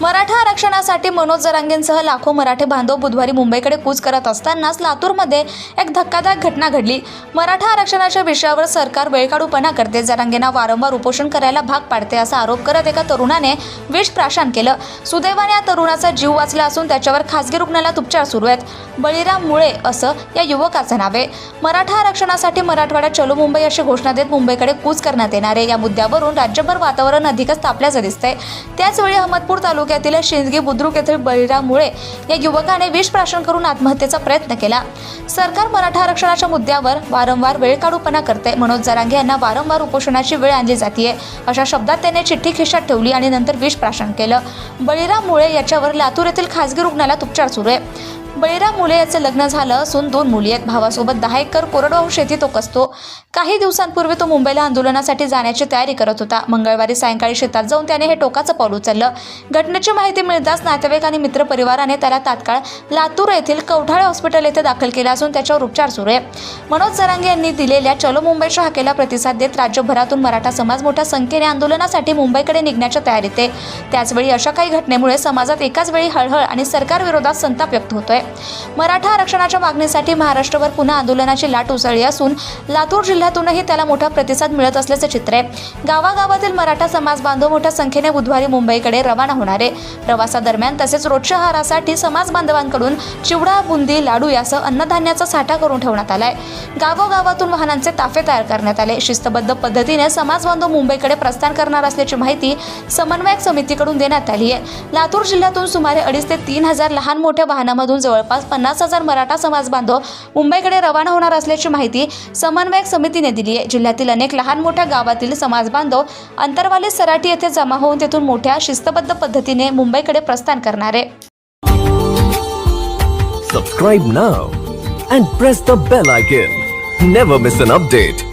मराठा आरक्षणासाठी मनोज जरांगेंसह लाखो मराठे बांधव बुधवारी मुंबईकडे कूच करत असतानाच लातूरमध्ये एक धक्कादायक घटना घडली. मराठा आरक्षणाच्या विषयावर सरकार वेळकाढूपणा करते. जरांगेंना वारंवार उपोषण करायला भाग पाडते असा आरोप करत एका तरुणाने विष प्राशन केलं. सुदैवाने या तरुणाचा जीव वाचला असून त्याच्यावर खासगी रुग्णालयात उपचार सुरू आहेत. बळीराम मुळे असं या युवकाचं नाव आहे. मराठा आरक्षणासाठी मराठवाड्यात चलो मुंबई अशी घोषणा देत मुंबईकडे कूच करण्यात येणार आहे. या मुद्द्यावरून राज्यभर वातावरण अधिकच तापल्याचं दिसतंय. त्याचवेळी अहमदपूर तालुक्यातील शिंदगी बुद्रुक येथील बळीराम मुळे या युवकाने विष प्राशन करून आत्महत्येचा प्रयत्न केला. सरकार मराठा आरक्षणाच्या मुद्द्यावर वारंवार वेळकाढूपणा करते. मनोज जरांगे यांना वारंवार उपोषणाची वेळ आणली जाते अशा शब्दात त्याने चिठ्ठी खिशात ठेवली आणि नंतर विष प्राशन केलं. बळीराम मुळे याच्यावर लातूर येथील खासगी रुग्णालयात उपचार सुरू आहे. बळीराम मुले याचं लग्न झालं असून दोन मुली आहेत. भावासोबत दहा एकर कोरडवाहू शेती तो कसतो. काही दिवसांपूर्वी तो मुंबईला आंदोलनासाठी जाण्याची तयारी करत होता. मंगळवारी सायंकाळी शेतात जाऊन त्याने हे टोकाचं पाऊल उचललं. घटनेची माहिती मिळताच नातेवाईक आणि मित्रपरिवाराने त्याला तात्काळ लातूर येथील कवठाळे हॉस्पिटल येथे दाखल केलं असून त्याच्यावर उपचार सुरू आहे. मनोज जरांगे यांनी दिलेल्या चलो मुंबईच्या हाकेला प्रतिसाद देत राज्यभरातून मराठा समाज मोठ्या संख्येने आंदोलनासाठी मुंबईकडे निघण्याच्या तयारीत आहे. त्याचवेळी अशा काही घटनेमुळे समाजात एकाच वेळी हळहळ आणि सरकारविरोधात संताप व्यक्त होतोय. मराठा आरक्षणाच्या मागणीसाठी महाराष्ट्रभर पुन्हा आंदोलनाची लाट उसळली असून लातूर जिल्ह्यातूनही त्याला मोठा प्रतिसाद मिळत असल्याचं चित्र आहे. गावागावातील मराठा समाज बांधव मोठ्या संख्येने बुधवारी मुंबईकडे रवाना होणार आहे. प्रवासादरम्यान तसेच रोजच्या आहारासाठी समाज बांधवांकडून चिवडा बुंदी लाडू यासह अन्नधान्याचा साठा करून ठेवण्यात आलाय. गावोगावातून वाहनांचे ताफे तयार करण्यात आले. शिस्तबद्ध पद्धतीने समाज बांधव मुंबईकडे प्रस्थान करणार असल्याची माहिती समन्वयक समितीकडून देण्यात आली आहे. लातूर जिल्ह्यातून सुमारे अडीच ते तीन हजार लहान मोठ्या वाहनामधून जवळपास पन्नास हजार मराठा समाज बांधव मुंबईकडे रवाना होणार असल्याची माहिती समन्वयक समितीने दिली आहे जिल्ह्यातील अनेक लहान मोठ्या गावातील समाज बांधव अंतरवाली सराटी येथे जमा होऊन तेथून मोठ्या शिस्तबद्ध पद्धतीने मुंबईकडे प्रस्थान करणार आहे Subscribe now and press the bell icon. Never miss an update.